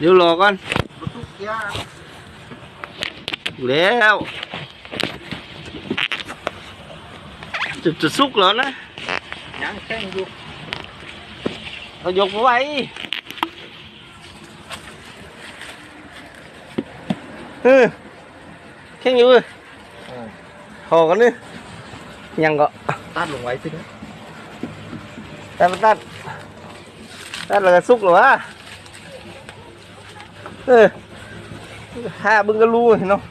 Điêu lò con. Đéo Chụp chụp xúc lớn á. Thôi dục của bay Ừ. Khen nhiều ơi. Hồ con đi Nhằn gọ Tát lùng ấy xin Tát tát. Tát là xúc rồi á. เขายกมาไว้เออแข่งอยู่เว้ยพองก็ตัดลงไว้สินะล้วก็สุกเหาบึงก็รู้เนาะ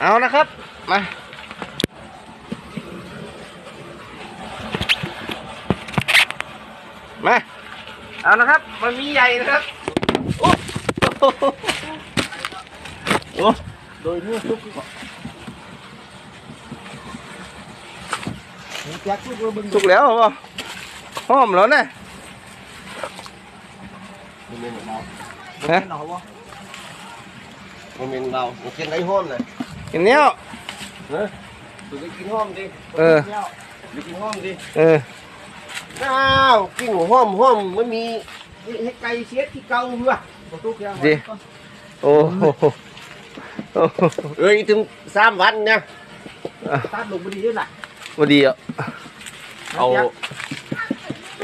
เอานะครับ มา มา เอานะครับ มันมีใหญ่นะครับ โอ้โหโอ้โดยนี่ทุกก่อทุกระเบิด สุกแล้วเหรอหอมแล้วนะมันเป็นเราฮะเราวะมันเป็นเรามันกินไอ้ห้อมเลยกินเนี้ยดูไปกินห้อมดิเออไปกินห้อมดิเอออ้าวกินห้อมห้อมมันมีให้ไก่เสียที่เก่าเพื่อทุกยาดิโอ้โหโอ้โหเอ้ยถึงสามวันเนี่ยตัดลงพอดีด้วยล่ะ มาดีอ่ะ เอา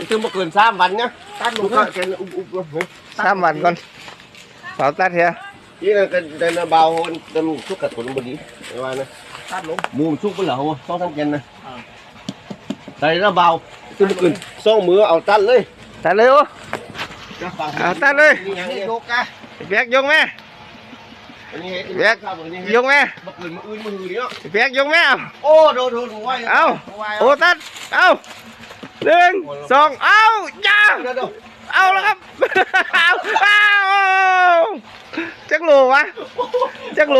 ถึงมาเกินสามวันเนี่ย ตัดล ลู ง ก ก็ ก็แกอุบอุบอุบ สามวันก่อนเผาตัดเถอะ นี่ก็เดินเบาเดินสุกกับคนบดีไอ้ว่านะ ตัดลง มูมสุกไปเหรอต้องทำกันนะใส่แล้วเบาถึงมาเกินสองมือเอาตันเลย ตัดเลยโอ้ เอาตัดเลย นี่ยัง นี่ นี่ โยกะ แบกยงแม่ อันนี้ แบก ครับอันนี้ ยงแม่ มาเกินมืออื่นมืออื่นเนาะ แบกยงแม่เอา โอ้โดนโดนไว้ เอาโอ้ตัดเอาหนึ่งสองเอาจ้า เดี๋ยวเดี๋ยว เอาแล้วครับ เอาเอาจักโหลวะจักโหล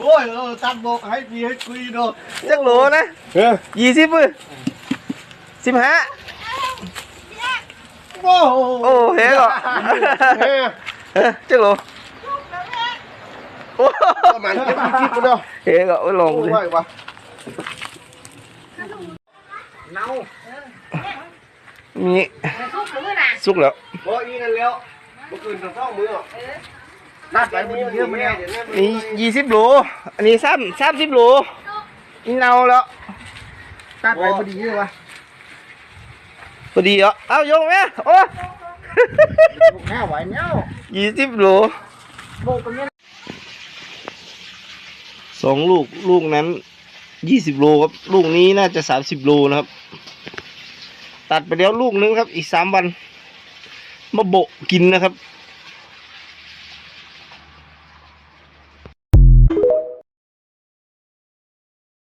โอ้ยเออตัดบอกให้ดีให้คุยเนาะ จักโหลนะ เออ ยี่สิบมือสิบห้า โอ้โห โอ้เฮ้ยก็ เฮ้ย เออจักโหลโอ้ ประมาณเจ็ดสิบเนาะเฮ้ยก็ลองโอ้สิยววะเน่ามีทุกมือน่ะสุกแล้วโอ้ยนั่นแล้วเมื่อคืนต้องเข้ามือตัดไปพอดีเยอะไหมเนี่ยนี่ยี่สิบโหลอันนี้สามสามสิบโหลนี่เน่าแล้วตัดไปพอดีเยอะวะพอดีเหรอเอาโยงไหมโอ้แค่ไหวเนี้ยยี่สิบโหลโบกกันเนี่ย สองลูกลูกนั้นยี่สิบโลครับ ลูกนี้น่าจะสามสิบโลนะครับ ตัดไปแล้วลูกนึงครับ อีกสามวัน มาโบกินนะครับ